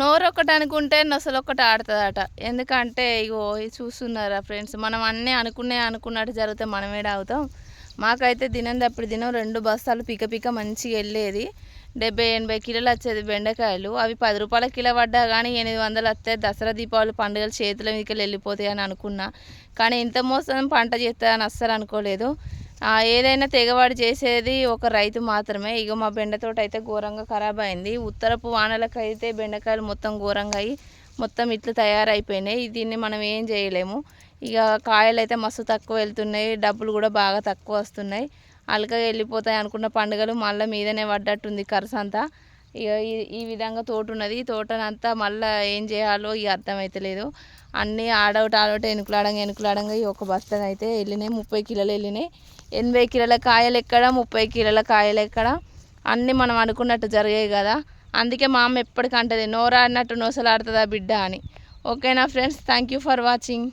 నోరు ఒకటి అనుకుంటే నొసలు ఒకటి ఆడుతుందట. ఎందుకంటే ఇగో చూస్తున్నారా ఫ్రెండ్స్ మనం అన్నీ అనుకునే అనుకున్నట్టు జరిగితే మనమేడ అవుతాం మాకైతే దినం తప్పుడు దినం రెండు బస్తాలు పిక పిక మంచిగా వెళ్ళేది. డెబ్బై ఎనభై కిలోలు వచ్చేది బెండకాయలు. అవి పది రూపాయల కిలో పడ్డా కానీ ఎనిమిది వందలు వస్తే దసరా దీపావళి పండుగలు చేతుల మీదకి వెళ్ళిపోతాయి అని అనుకున్నా. కానీ ఇంత మోసం పంట చేస్తుందని అస్సలు అనుకోలేదు. ఏదైనా తెగవాడు చేసేది ఒక రైతు మాత్రమే. ఇక మా బెండ తోట అయితే ఘోరంగా ఖరాబ్ అయింది. ఉత్తరపు వానలకు అయితే బెండకాయలు మొత్తం ఘోరంగా అయ్యి మొత్తం ఇట్లా తయారైపోయినాయి. దీన్ని మనం ఏం చేయలేము. ఇక కాయలు అయితే మస్తు తక్కువ వెళ్తున్నాయి. డబ్బులు కూడా బాగా తక్కువ వస్తున్నాయి. అలకగా వెళ్ళిపోతాయి అనుకున్న పండుగలు మళ్ళీ మీదనే పడ్డట్టుంది ఖర్చు అంతా. ఇక ఈ ఈ విధంగా తోట ఉన్నది తోటనంతా మళ్ళీ ఏం చేయాలో ఇక అర్థమవుతలేదు అన్నీ ఆడౌట్ ఆడౌట్ ఎనుకులాడంగా ఎనుకులాడంగా ఈ ఒక బస్తాలు అయితే వెళ్ళినాయి. ముప్పై కిలోలు వెళ్ళినాయి. ఎనభై కిలోల కాయలు ఎక్కడ ముప్పై కిలోల కాయలు ఎక్కడ? అన్నీ మనం అనుకున్నట్టు జరిగాయి కదా. అందుకే మా అమ్మ ఎప్పటికంటది నోరా అన్నట్టు నోసలాడుతుందా బిడ్డ అని. ఓకేనా friends? Thank you for watching.